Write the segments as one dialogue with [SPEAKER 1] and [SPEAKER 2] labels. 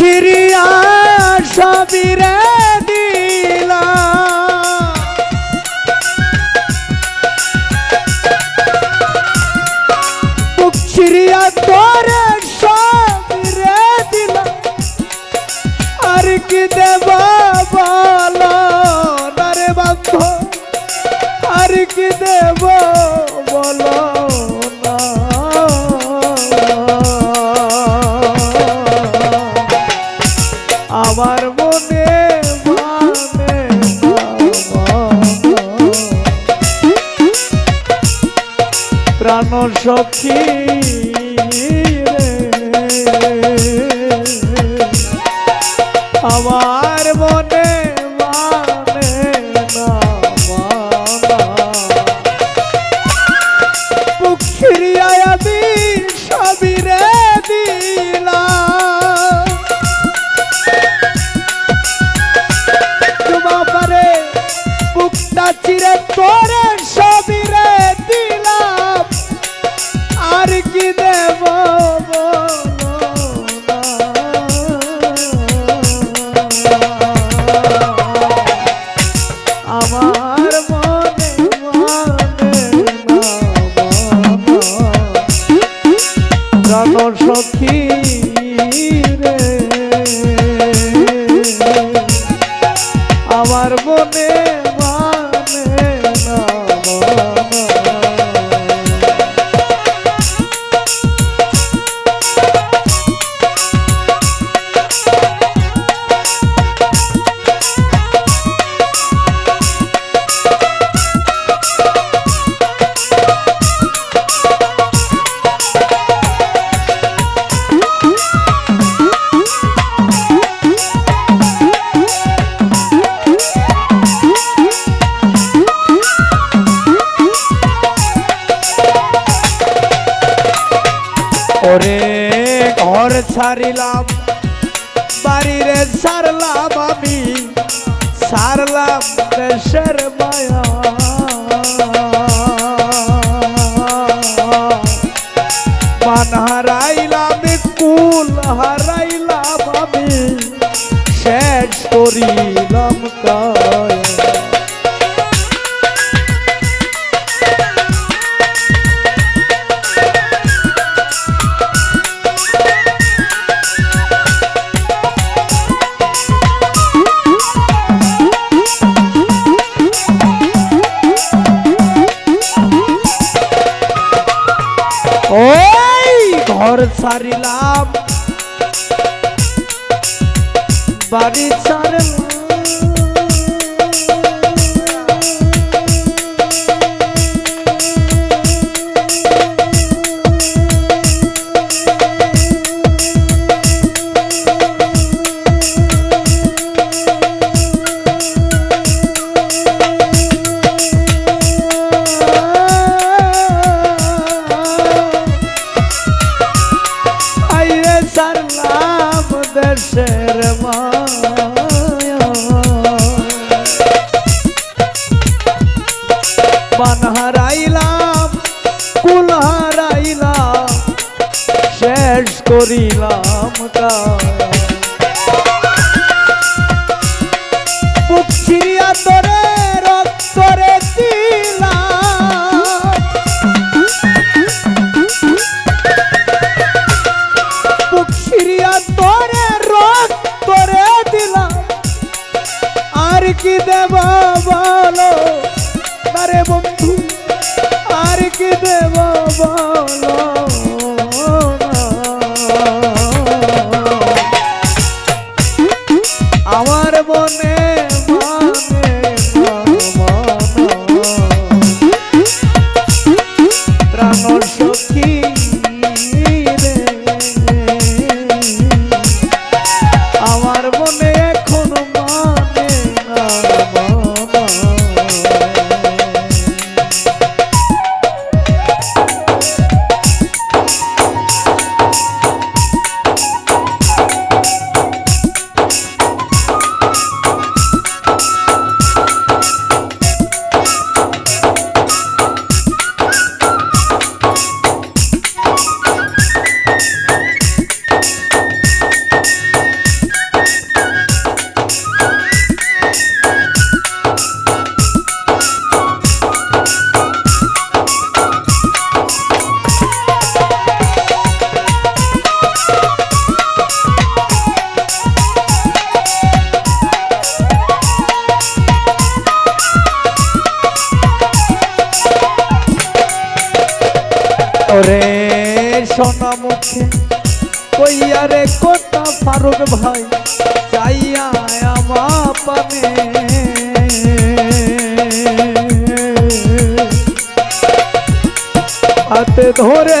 [SPEAKER 1] ছিড়িয়া সবিরে দিলা। বুক ছিড়িয়া তোরে সবিরে দিলা। আর কি দেব প্রাণ সখী আমার আমার মনে ওরে ঘর ছাড়িলাম, বাড়িরে ছাড়লাম আমি, ছাড়লাম দেশের মায়া। মান হারাইলাম, কুল হারাইলাম আমি, শেষ করিলাম কায়া ছাড়িলাম বাড়ি দেশের মায়া। বান হারাইলাম কুল হারাইলাম শেষ করিলাম কায়া বুক তোরে আর খোলা মুখে। কইয়া রে কোটা ফারুক ভাই? যাইয়া আমা পানে। হাতে ধরে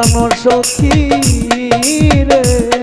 [SPEAKER 1] আমার সখী রে?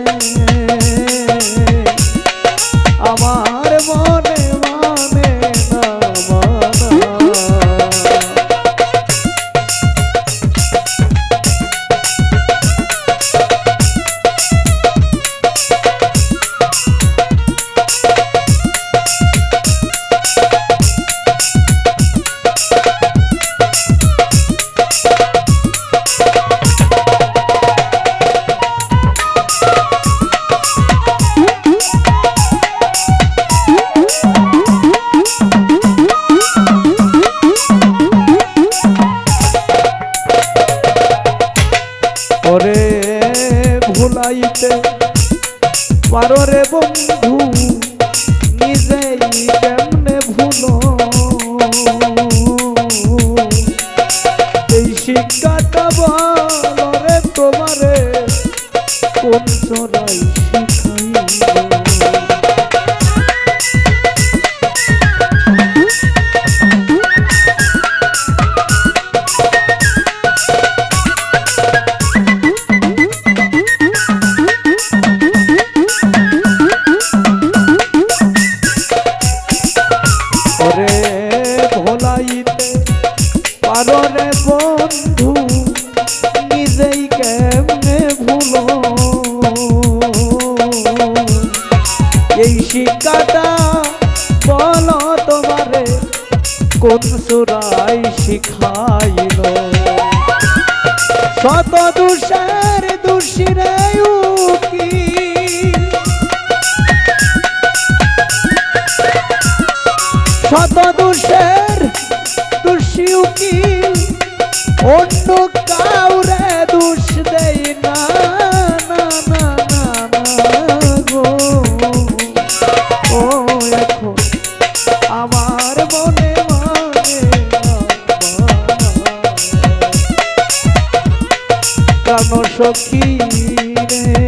[SPEAKER 1] কাটাবো রে তোমারে। কোন চড়াই শিখা কোন সুরাই শিখাইল? শত দুষার দুষিরায় কি শত দুষের দুষিউ কি অন্য কাজ together.